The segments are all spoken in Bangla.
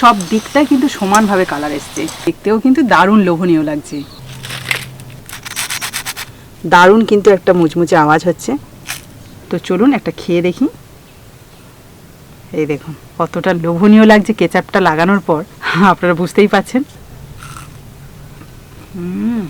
সব দিকটাই কিন্তু সমানভাবে কালার এসছে। দেখতেও কিন্তু দারুণ লোভনীয় লাগছে। দারুণ কিন্তু একটা মুচমুচে আওয়াজ হচ্ছে। তো চলুন একটা খেয়ে দেখি। এই দেখুন, কতটা লোভনীয় লাগছে কেচাপটা লাগানোর পর। আপনারা বুঝতেই পাচ্ছেন হুম।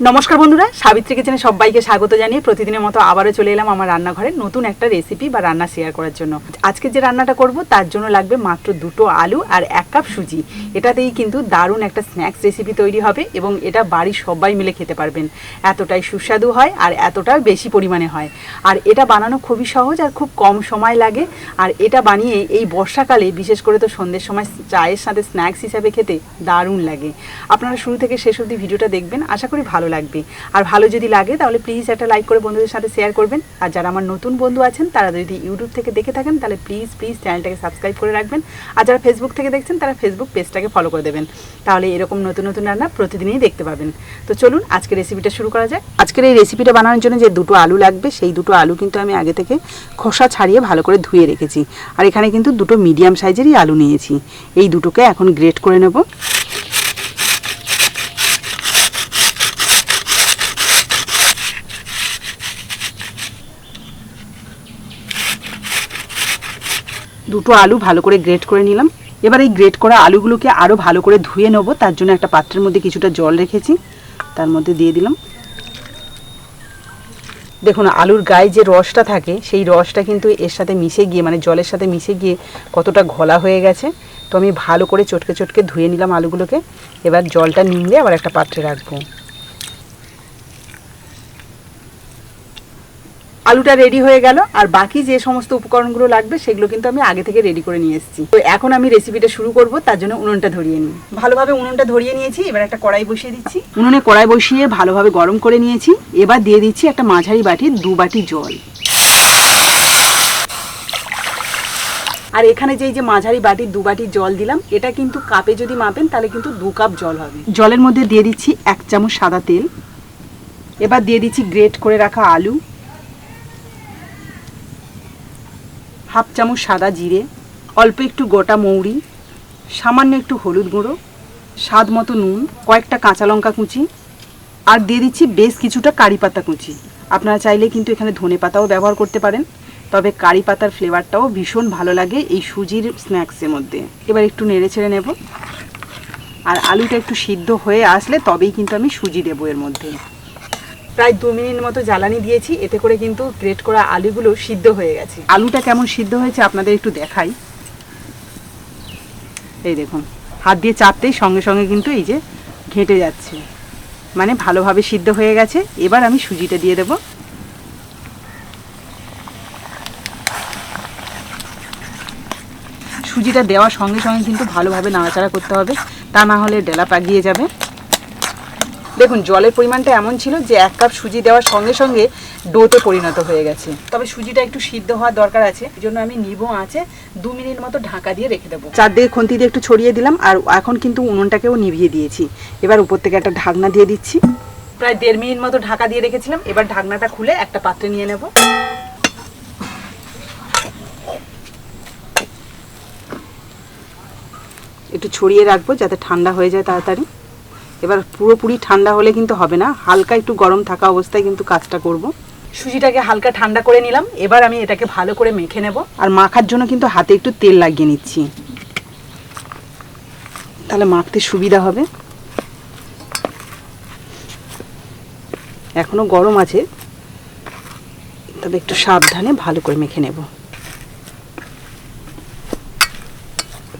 নমস্কার বন্ধুরা, সাবিত্রী কিচেনে সবাইকে স্বাগত জানিয়ে প্রতিদিনের মতো আবারও চলে এলাম আমার রান্নাঘরে নতুন একটা রেসিপি বা রান্না শেয়ার করার জন্য। আজকে যে রান্নাটা করব তার জন্য লাগবে মাত্র দুটো আলু আর এক কাপ সুজি। এটাতেই কিন্তু দারুণ একটা স্ন্যাক্স রেসিপি তৈরি হবে এবং এটা বাড়ির সবাই মিলে খেতে পারবেন। এতটাই সুস্বাদু হয় আর এতটা বেশি পরিমাণে হয়। আর এটা বানানো খুবই সহজ আর খুব কম সময় লাগে। আর এটা বানিয়ে এই বর্ষাকালে বিশেষ করে তো সন্ধ্যের সময় চায়ের সাথে স্ন্যাক্স হিসাবে খেতে দারুণ লাগে। আপনারা শুরু থেকে শেষ অবধি ভিডিওটা দেখবেন। আশা করি ভালো লাগবে। আর ভালো যদি লাগে, তাহলে প্লিজ একটা লাইক করে বন্ধুদের সাথে শেয়ার করবেন। আর যারা আমার নতুন বন্ধু আছেন, তারা যদি ইউটিউব থেকে দেখে থাকেন, তাহলে প্লিজ প্লিজ চ্যানেলটাকে সাবস্ক্রাইব করে রাখবেন। আর যারা ফেসবুক থেকে দেখছেন, তারা ফেসবুক পেজটাকে ফলো করে দেবেন। তাহলে এরকম নতুন নতুন রান্না প্রতিদিনই দেখতে পাবেন। তো চলুন, আজকে রেসিপিটা শুরু করা যাক। আজকের এই রেসিপিটা বানানোর জন্য যে দুটো আলু লাগবে, সেই দুটো আলু কিন্তু আমি আগে থেকে খোসা ছাড়িয়ে ভালো করে ধুয়ে রেখেছি। আর এখানে কিন্তু দুটো মিডিয়াম সাইজেরই আলু নিয়েছি। এই দুটোকে এখন গ্রেট করে নেব। দুটো আলু ভালো করে গ্রেট করে নিলাম। এবার এই গ্রেট করা আলুগুলোকে আরও ভালো করে ধুয়ে নেব, তার জন্য একটা পাত্রের মধ্যে কিছুটা জল রেখেছি, তার মধ্যে দিয়ে দিলাম। দেখুন, আলুর গায়ে যে রসটা থাকে, সেই রসটা কিন্তু এর সাথে মিশে গিয়ে মানে জলের সাথে মিশে গিয়ে কতটা ঘোলা হয়ে গেছে। তো আমি ভালো করে চটকে চটকে ধুয়ে নিলাম আলুগুলোকে। এবার জলটা নিংড়ে আবার একটা পাত্রে রাখব। আলুটা রেডি হয়ে গেল আর বাকি যে সমস্ত উপকরণগুলো লাগবে সেগুলো কিন্তু আমি আগে থেকে রেডি করে নিয়ে এসেছি। তো এখন আমি রেসিপিটা শুরু করব তার জন্য উনুনটা ধরিয়ে নিই। ভালোভাবে উনুনটা ধরিয়ে নিয়েছি এবার একটা কড়াই বসিয়ে দিচ্ছি। উনুনে কড়াই বসিয়ে ভালোভাবে গরম করে নিয়েছি। এবার দিয়ে দিচ্ছি একটা মাঝারি বাটির দু বাটি জল। আর এখানে যে এই যে মাঝারি বাটির দু বাটি জল দিলাম এটা কিন্তু কাপে যদি মাপেন তাহলে কিন্তু দু কাপ জল হবে। জলের মধ্যে দিয়ে দিচ্ছি এক চামচ সাদা তেল। এবার দিয়ে দিচ্ছি গ্রেট করে রাখা আলু। হাফ চামচ সাদা জিরে, অল্প একটু গোটা মৌরি, সামান্য একটু হলুদ গুঁড়ো, স্বাদ মতো নুন, কয়েকটা কাঁচা লঙ্কা কুচি আর দিয়ে দিচ্ছি বেশ কিছুটা কারি পাতা কুচি। আপনারা চাইলে কিন্তু এখানে ধনে পাতাও ব্যবহার করতে পারেন, তবে কারি পাতার ফ্লেভারটাও ভীষণ ভালো লাগে এই সুজির স্ন্যাক্সের মধ্যে। এবার একটু নেড়ে ছেড়ে নেব। আর আলুটা একটু সিদ্ধ হয়ে আসলে তবেই কিন্তু আমি সুজি দেবো এর মধ্যে। প্রায় দু মিনিট মতো জ্বালানি দিয়েছি, এতে করে কিন্তু গ্রেট করা আলুগুলো সিদ্ধ হয়ে গেছে। আলুটা কেমন সিদ্ধ হয়েছে আপনাদের একটু দেখাই। এই দেখুন, হাত দিয়ে চাপতেই সঙ্গে সঙ্গে কিন্তু এই যে ঘেঁটে যাচ্ছে। মানে ভালোভাবে সিদ্ধ হয়ে গেছে। এবার আমি সুজিটা দিয়ে দেব। সুজিটা দেওয়ার সঙ্গে সঙ্গে কিন্তু ভালোভাবে নাড়াচাড়া করতে হবে। তা না হলে ডেলা পাগিয়ে যাবে। দেখুন জলের পরিমাণটা এমন ছিল যে এক কাপ সুজি দেওয়ার সঙ্গে সঙ্গে ডোতে পরিণত হয়ে গেছে। তবে সুজিটা একটু সিদ্ধ হওয়ার দরকার আছে এই জন্য আমি নিবো আছে দু মিনিট মতো ঢাকা দিয়ে রেখে দেবো। চারদিকে খুন্তি দিয়ে একটু ছড়িয়ে দিলাম আর এখন কিন্তু উনুনটাকেও নিভিয়ে দিয়েছি। এবার উপর থেকে একটা ঢাকনা দিয়ে দিচ্ছি। প্রায় দেড় মিনিট মতো ঢাকা দিয়ে রেখেছিলাম এবার ঢাকনাটা খুলে একটা পাত্রে নিয়ে নেব। একটু ছড়িয়ে রাখব যাতে ঠান্ডা হয়ে যায় তাড়াতাড়ি। এবার পুরোপুরি ঠান্ডা হলে কিন্তু হবে না। হালকা একটু গরম থাকা অবস্থায় কিন্তু কাজটা করব। সুজিটাকে হালকা ঠান্ডা করে নিলাম। এবার আমি এটাকে ভালো করে মেখে নেব। আর মাখার জন্য কিন্তু হাতে একটু তেল লাগিয়ে নিচ্ছি। তাহলে মাখতে সুবিধা হবে। এখনও গরম আছে। তবে একটু সাবধানে ভালো করে মেখে নেব।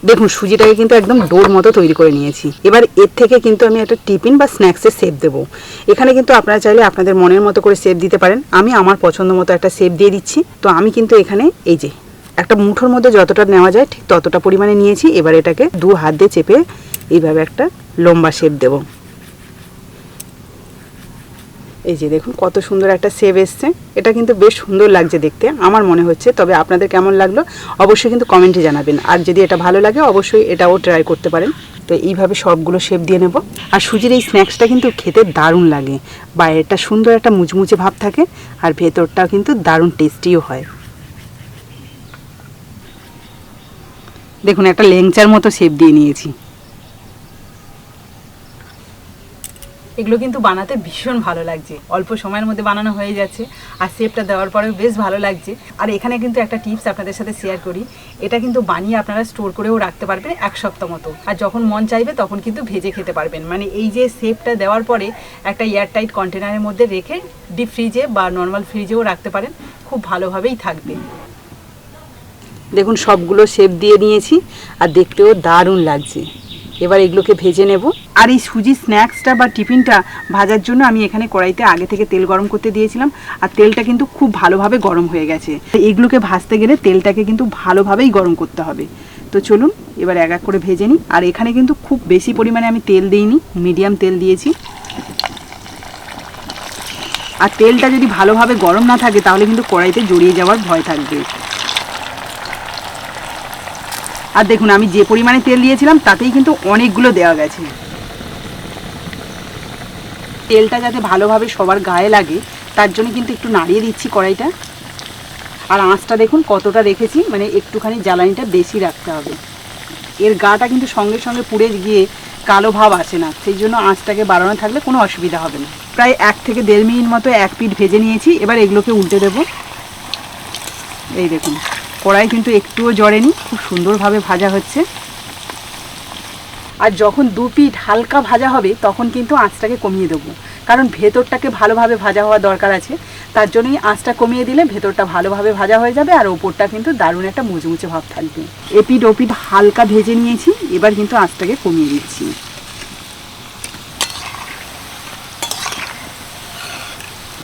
দেখুন, সুজিটাকে কিন্তু একদম ডোর মতো তৈরি করে নিয়েছি। এবার এর থেকে কিন্তু আমি একটা টিফিন বা স্ন্যাক্সের শেপ দেবো। এখানে কিন্তু আপনারা চাইলে আপনাদের মনের মতো করে শেপ দিতে পারেন। আমি আমার পছন্দ মতো একটা শেপ দিয়ে দিচ্ছি। তো আমি কিন্তু এখানে এই যে, একটা মুঠোর মধ্যে যতটা নেওয়া যায় ঠিক ততটা পরিমাণে নিয়েছি। এবার এটাকে দু হাত দিয়ে চেপে এইভাবে একটা লম্বা শেপ দেবো। এই যে দেখুন, কত সুন্দর একটা সেভ এসছে। এটা কিন্তু বেশ সুন্দর লাগছে দেখতে। আমার মনে হচ্ছে, তবে আপনাদের কেমন লাগল অবশ্যই কিন্তু কমেন্টে জানাবেন। আর যদি এটা ভালো লাগে, অবশ্যই এটাও ট্রাই করতে পারেন। তো এইভাবে সবগুলো শেপ দিয়ে নেব। আর সুজির এই স্ন্যাক্সটা কিন্তু খেতে দারুণ লাগে। বাইরেটা সুন্দর একটা মুচমুচে ভাব থাকে, আর ভেতরটাও কিন্তু দারুণ টেস্টিও হয়। দেখুন, একটা লেংচার মতো শেপ দিয়ে নিয়েছি। এগুলো কিন্তু বানাতে ভীষণ ভালো লাগছে। অল্প সময়ের মধ্যে বানানো হয়ে যাচ্ছে আর শেপটা দেওয়ার পরেও বেশ ভালো লাগছে। আর এখানে কিন্তু একটা টিপস আপনাদের সাথে শেয়ার করি। এটা কিন্তু বানিয়ে আপনারা স্টোর করেও রাখতে পারবেন এক সপ্তাহ মতো। আর যখন মন চাইবে তখন কিন্তু ভেজে খেতে পারবেন। মানে এই যে শেপটা দেওয়ার পরে একটা এয়ারটাইট কন্টেনারের মধ্যে রেখে ডিপ ফ্রিজে বা নর্মাল ফ্রিজেও রাখতে পারেন। খুব ভালোভাবেই থাকবে। দেখুন, সবগুলো শেপ দিয়ে নিয়েছি আর দেখতেও দারুণ লাগছে। এবার এগুলোকে ভেজে নেব। আর এই সুজি স্ন্যাক্সটা বা টিফিনটা ভাজার জন্য আমি এখানে কড়াইতে আগে থেকে তেল গরম করতে দিয়েছিলাম, আর তেলটা কিন্তু খুব ভালোভাবে গরম হয়ে গেছে। এগুলোকে ভাজতে গেলে তেলটাকে কিন্তু ভালোভাবেই গরম করতে হবে। তো চলুন, এবার এক এক করে ভেজে নিই। আর এখানে কিন্তু খুব বেশি পরিমাণে আমি তেল দিইনি, মিডিয়াম তেল দিয়েছি। আর তেলটা যদি ভালোভাবে গরম না থাকে, তাহলে কিন্তু কড়াইতে জড়িয়ে যাওয়ার ভয় থাকবে। আর দেখুন, আমি যে পরিমাণে তেল দিয়েছিলাম, তাতেই কিন্তু অনেকগুলো দেওয়া গেছে। তেলটা যাতে ভালোভাবে সবার গায়ে লাগে, তার জন্য কিন্তু একটু নাড়িয়ে দিচ্ছি কড়াইটা। আর আঁচটা দেখুন, কতটা রেখেছি মানে একটুখানি জ্বালানিটা বেশি রাখতে হবে। এর গাটা কিন্তু সঙ্গে সঙ্গে পুড়ে গিয়ে কালো ভাব আসে না, সেই জন্য আঁচটাকে বাড়ানো থাকলে কোনো অসুবিধা হবে না। প্রায় এক থেকে দেড় মিনিট মতো এক পিঠ ভেজে নিয়েছি, এবার এগুলোকে উল্টে দেবো। এই দেখুন, কড়াই কিন্তু একটুও জড়েনি। সুন্দরভাবে ভাজা হচ্ছে। আর যখন দু পিঠ হালকা ভাজা হবে, তখন কিন্তু আঁচটাকে কমিয়ে দেবো। কারণ ভেতরটাকে ভালোভাবে ভাজা হওয়া দরকার আছে। তার জন্যই আঁচটা কমিয়ে দিলে ভেতরটা ভালোভাবে ভাজা হয়ে যাবে আর ওপরটা কিন্তু দারুণ একটা মুচমুচে ভাব থাকবে। এপিড ওপিড হালকা ভেজে নিয়েছি, এবার কিন্তু আঁচটাকে কমিয়ে দিচ্ছি।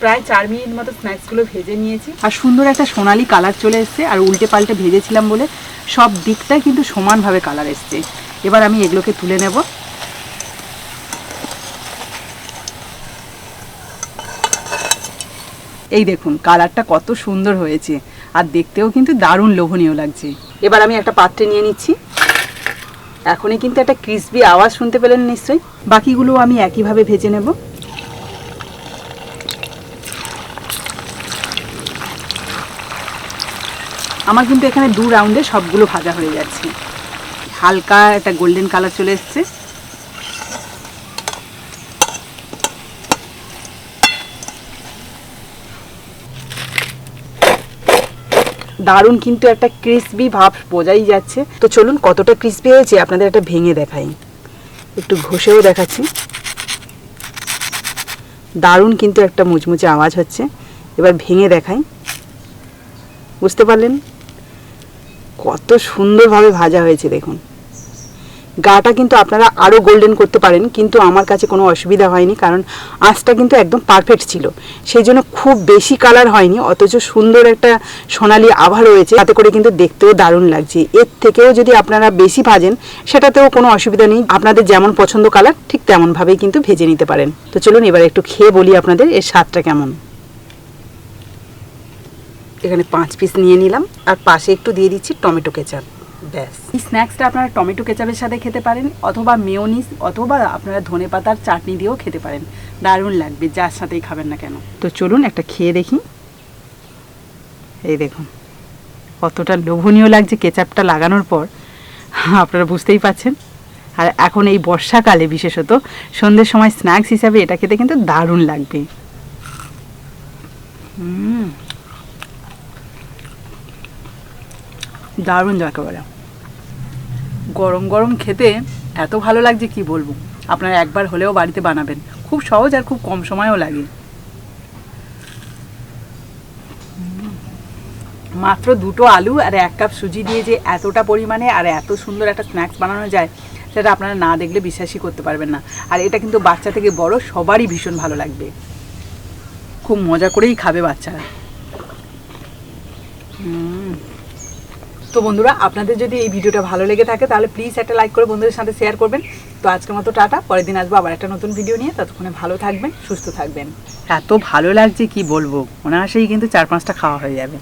প্রায় চার মিনিট মতো স্ন্যাক্সগুলো ভেজে নিয়েছি। আর সুন্দর একটা সোনালি কালার চলে এসছে, আর উল্টে পাল্টে ভেজেছিলাম বলে সব দিকটাই কিন্তু সমানভাবে কালার এসছে। এবার আমি এগুলোকে তুলে নেব। এই দেখুন, কালারটা কত সুন্দর হয়েছে, আর দেখতেও কিন্তু দারুণ লোভনীয় লাগছে। এবার আমি একটা পাত্রে নিয়ে নিচ্ছি। এখনই কিন্তু একটা ক্রিসপি আওয়াজ শুনতে পেলেন নিশ্চয়ই। বাকিগুলো আমি একইভাবে ভেজে নেব। আমার কিন্তু এখানে দু রাউন্ডে সবগুলো ভাজা হয়ে যাচ্ছে হালকা একটা গোল্ডেন কালার চলে এসছে। দারুণ কিন্তু একটা ক্রিসপি ভাব বোঝাই যাচ্ছে। তো চলুন কতটা ক্রিসপি হয়েছে আপনাদের একটা ভেঙে দেখাই। একটু ঘষেও দেখাচ্ছি। দারুণ কিন্তু একটা মুচমুচে আওয়াজ হচ্ছে। এবার ভেঙে দেখাই। বুঝতে পারলেন? কত সুন্দরভাবে ভাজা হয়েছে দেখুন। গাটা কিন্তু আপনারা আরও গোল্ডেন করতে পারেন, কিন্তু আমার কাছে কোনো অসুবিধা হয়নি, কারণ আঁচটা কিন্তু একদম পারফেক্ট ছিল। সেই জন্য খুব বেশি কালার হয়নি, অথচ সুন্দর একটা সোনালি আভা রয়েছে। তাতে করে কিন্তু দেখতেও দারুণ লাগছে। এর থেকেও যদি আপনারা বেশি ভাজেন, সেটাতেও কোনো অসুবিধা নেই। আপনাদের যেমন পছন্দ কালার ঠিক তেমনভাবেই কিন্তু ভেজে নিতে পারেন। তো চলুন এবার একটু খেয়ে বলি আপনাদের, এর স্বাদটা কেমন? এখানে পাঁচ পিস নিয়ে নিলাম। আর পাশে একটু দিয়ে দিচ্ছি টমেটো কেচাপ। ব্যাস। এই স্ন্যাক্সটা আপনারা টমেটো কেচাপের সাথে খেতে পারেন, অথবা মেয়োনিজ অথবা আপনারা ধনে পাতার চাটনি দিয়েও খেতে পারেন। দারুণ লাগবে, যার সাথেই খাবেন না কেন। তো চলুন একটা খেয়ে দেখি। এই দেখুন, কতটা লোভনীয় লাগছে কেচাপটা লাগানোর পর। আপনারা বুঝতেই পাচ্ছেন। আর এখন এই বর্ষাকালে বিশেষত সন্ধ্যের সময় স্ন্যাক্স হিসাবে এটা খেতে কিন্তু দারুণ লাগবে। হুম। দারুণ একেবারে। গরম গরম খেতে এত ভালো লাগছে কি বলব? আপনারা একবার হলেও বাড়িতে বানাবেন। খুব সহজ আর খুব কম সময়ও লাগে। মাত্র দুটো আলু আর এক কাপ সুজি দিয়ে যে এতটা পরিমাণে আর এত সুন্দর একটা স্ন্যাক্স বানানো যায়, সেটা আপনারা না দেখলে বিশ্বাসই করতে পারবেন না। আর এটা কিন্তু বাচ্চা থেকে বড় সবারই ভীষণ ভালো লাগবে। খুব মজা করেই খাবে বাচ্চারা। হুম। তো বন্ধুরা, আপনাদের যদি এই ভিডিওটা ভালো লেগে থাকে, তাহলে প্লিজ একটা লাইক করে বন্ধুদের সাথে শেয়ার করবেন। তো আজকের মতো টাটা, পরের দিন আসব আবার একটা নতুন ভিডিও নিয়ে। ততক্ষণে ভালো থাকবেন, সুস্থ থাকবেন। এত ভালো লাগছে কি বলব? অনায়াসেই কিন্তু চার পাঁচটা খাওয়া হয়ে যাবে।